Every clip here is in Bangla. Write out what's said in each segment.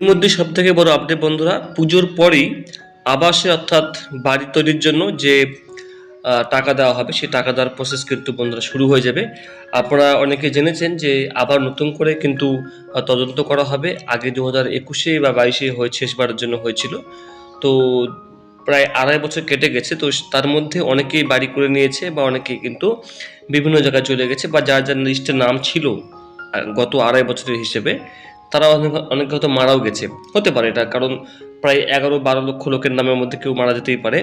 এর মধ্যে সব থেকে বড় আপডেট বন্ধুরা, পুজোর পরেই আবাসে অর্থাৎ বাড়ি তৈরির জন্য যে টাকা দেওয়া হবে, সেই টাকা দেওয়ার প্রসেস কিন্তু বন্ধুরা শুরু হয়ে যাবে। আপনারা অনেকে জেনেছেন যে আবার নতুন করে কিন্তু তদন্ত করা হবে। আগে দু হাজার একুশে বা বাইশে হয়ে শেষবারের জন্য হয়েছিল। তো প্রায় আড়াই বছর কেটে গেছে। তো তার মধ্যে অনেকেই বাড়ি করে নিয়েছে বা অনেকেই কিন্তু বিভিন্ন জায়গায় চলে গেছে বা যার যার লিস্টে নাম ছিল গত আড়াই বছরের হিসেবে। তারা অনেক অনেক হয়তো মারাও গেছে। হতে পারে এটা কারণ প্রায় এগারো বারো লক্ষ লোকের নামের মধ্যে কেউ মারা যেতেই পারে।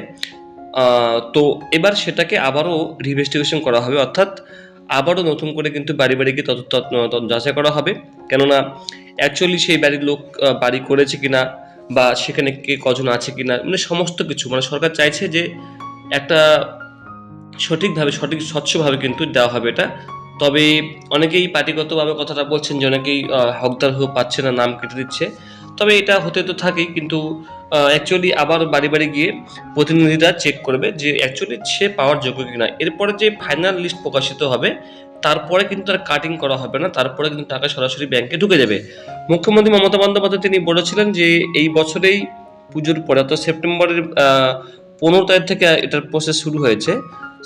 তো এবার সেটাকে আবারও রিভেস্টিগেশন করা হবে। অর্থাৎ আবারও নতুন করে কিন্তু বাড়ি বাড়ি গিয়ে তত যাচাই করা হবে। কেননা অ্যাকচুয়ালি সেই বাড়ির লোক বাড়ি করেছে কিনা বা সেখানে কে কজন আছে কিনা মানে সমস্ত কিছু। মানে সরকার চাইছে যে একটা সঠিকভাবে, সঠিক স্বচ্ছভাবে কিন্তু দেওয়া হবে এটা। তবে অনেকেই পার্টিগতভাবে কথাটা বলছেন যে অনেকেই হকদার হয়ে পাচ্ছে না, নাম কেটে দিচ্ছে। তবে এটা হতে তো থাকেই, কিন্তু অ্যাকচুয়ালি আবার বাড়ি বাড়ি গিয়ে প্রতিনিধিরা চেক করবে যে অ্যাকচুয়ালি সে পাওয়ার যোগ্য কিনা। এরপরে যে ফাইনাল লিস্ট প্রকাশিত হবে, তারপরে কিন্তু আর কাটিং করা হবে না, তারপরে কিন্তু টাকা সরাসরি ব্যাংকে ঢুকে যাবে। মুখ্যমন্ত্রী মমতা বন্দ্যোপাধ্যায় তিনি বলেছিলেন যে এই বছরেই পুজোর পরে, অর্থাৎ সেপ্টেম্বরের পনেরো তারিখ থেকে এটার প্রসেস শুরু হয়েছে।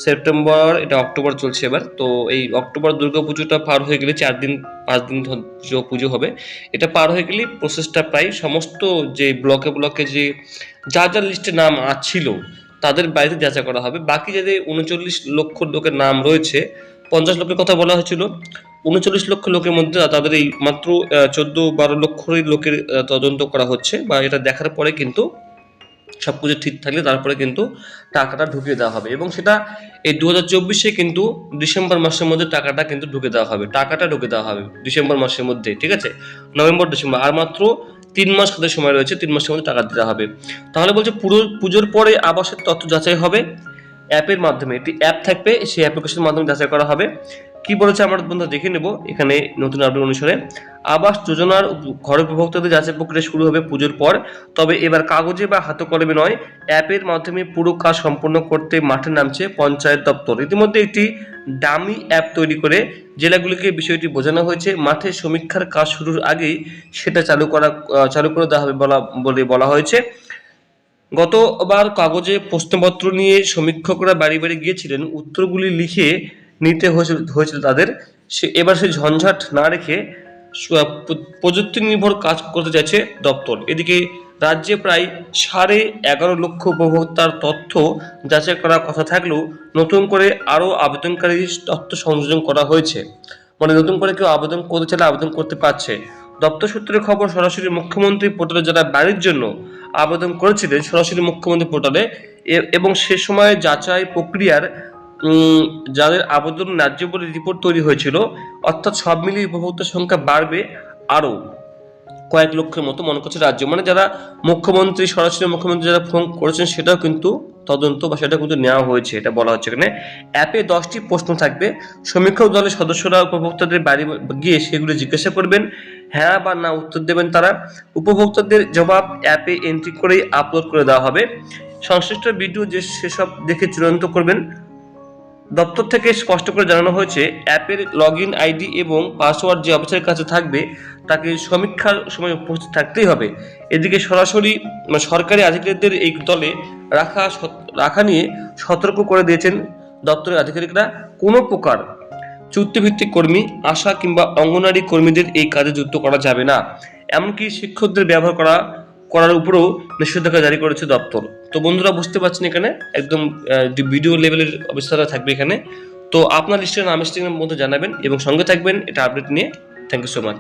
সেপ্টেম্বর, এটা অক্টোবর চলছে এবার। তো এই অক্টোবর দুর্গা পুজোটা পার হয়ে গেলে চার দিন, পাঁচ দিন পুজো হবে। এটা পার হয়ে গেলেই প্রসেসটা প্রায় সমস্ত যে ব্লকে ব্লকে যে যা যা লিস্টে নাম ছিল তাদের বাড়িতে যাচাই করা হবে। বাকি যাদের উনচল্লিশ লক্ষ লোকের নাম রয়েছে, পঞ্চাশ লক্ষের কথা বলা হয়েছিল, উনচল্লিশ লক্ষ লোকের মধ্যে তাদের এই মাত্র চোদ্দ বারো লক্ষই লোকের তদন্ত করা হচ্ছে বা এটা দেখার পরে কিন্তু সব কিছু ঠিক থাকলে তারপরে কিন্তু টাকাটা ঢুকিয়ে দেওয়া হবে এবং সেটা এই দু হাজার চব্বিশে কিন্তু ডিসেম্বর মাসের মধ্যে টাকাটা কিন্তু ঢুকে দেওয়া হবে, টাকাটা ঢুকে দেওয়া হবে ডিসেম্বর মাসের মধ্যে, ঠিক আছে? নভেম্বর, ডিসেম্বর, আর মাত্র তিন মাস হাতে সময় রয়েছে, তিন মাসের মধ্যে টাকা দিতে হবে। তাহলে বলছে পুরো পুজোর পরে আবাসের তথ্য যাচাই হবে, অ্যাপের মাধ্যমে, একটি অ্যাপ থাকবে, সেই অ্যাপ্লিকেশনের মাধ্যমে যাচাই করা হবে। কি বলেছে আমরা বন্ধু দেখে নেব এখানে নতুন আপডেট অনুসারে। আবাস যোজনার ঘর উপভোক্তাদের যাচাই প্রক্রিয়া শুরু হবে পুজোর পর, তবে এবার কাগজে বা হাতে কলমে নয় অ্যাপের মাধ্যমে পুরো কাজ সম্পন্ন করতে মাঠে নামছে পঞ্চায়েত দপ্তর। ইতিমধ্যে একটি ডামি অ্যাপ তৈরি করে জেলাগুলিকে বিষয়টি বোঝানো হয়েছে। মাঠে সমীক্ষার কাজ শুরুর আগেই সেটা চালু করা চালু করে দেওয়া হবে বলা, বলে বলা হয়েছে। গতবার কাগজে প্রশ্নপত্র নিয়ে সমীক্ষকরা বাড়ি বাড়ি গিয়েছিলেন। উত্তরগুলি লিখে নিতে হয়েছিল তাদের। সে, এবার সে ঝঞ্ঝাট না রেখে প্রযুক্তি নির্ভর কাজ করতে চাইছে দপ্তর। এদিকে রাজ্যে প্রায় সাড়ে এগারো লক্ষ উপভোক্তার তথ্য যাচাই করার কথা থাকলেও নতুন করে আরও আবেদনকারী তথ্য সংযোজন করা হয়েছে। মানে নতুন করে কেউ আবেদন করতে চাইলে আবেদন করতে পারছে। দপ্তর সূত্রে খবর, সরাসরি মুখ্যমন্ত্রী পোর্টালে যারা বাড়ির জন্য আবেদন করেছিলেন, সরাসরি মুখ্যমন্ত্রী পোর্টালে এবং সে সময় যাচাই প্রক্রিয়ার যাদের আবেদন ন্যায্য বলে রিপোর্ট তৈরি হয়েছিল, অর্থাৎ সব মিলিয়ে উপভোক্তার সংখ্যা বাড়বে আরও কয়েক লক্ষের মতো মনে করছে রাজ্য। মানে যারা মুখ্যমন্ত্রী সরাসরি মুখ্যমন্ত্রী যারা ফোন করেছেন, সেটাও কিন্তু তদন্ত বা সেটা কিন্তু নেওয়া হয়েছে, এটা বলা হচ্ছে এখানে। অ্যাপে দশটি প্রশ্ন থাকবে। সমীক্ষক দলের সদস্যরা, উপভোক্তাদের বাড়ি গিয়ে সেগুলো জিজ্ঞাসা করবেন। হ্যাঁ বা না উত্তর দেবেন তারা। উপভোক্তাদের জবাব অ্যাপে এন্ট্রি করেই আপলোড করে দেওয়া হবে। সংশ্লিষ্ট ভিডিও যে সেসব দেখে চূড়ান্ত করবেন দপ্তর থেকে স্পষ্ট করে জানানো হয়েছে, অ্যাপের লগ ইন আইডি এবং পাসওয়ার্ড যে অফিসের কাছে থাকবে, তাকে সমীক্ষার সময় উপস্থিত থাকতেই হবে। এদিকে সরাসরি মানে সরকারি আধিকারিকদের এই দলে রাখা রাখা নিয়ে সতর্ক করে দিয়েছেন দপ্তরের আধিকারিকরা। কোনো প্রকার চুক্তিভিত্তিক কর্মী, আশা কিংবা অঙ্গনারী কর্মীদের এই কাজে যুক্ত করা যাবে না। এমনকি শিক্ষকদের ব্যবহার করা করার উপরেও নিষেধাজ্ঞা জারি করেছে দপ্তর। তো বন্ধুরা, বুঝতে পারছেন এখানে? একদম ভিডিও লেভেলের অবস্থাটা থাকবে এখানে। তো আপনার লিস্টের নাম, স্টের মধ্যে জানাবেন এবং সঙ্গে থাকবেন। এটা আপডেট নিয়ে। Thank you so much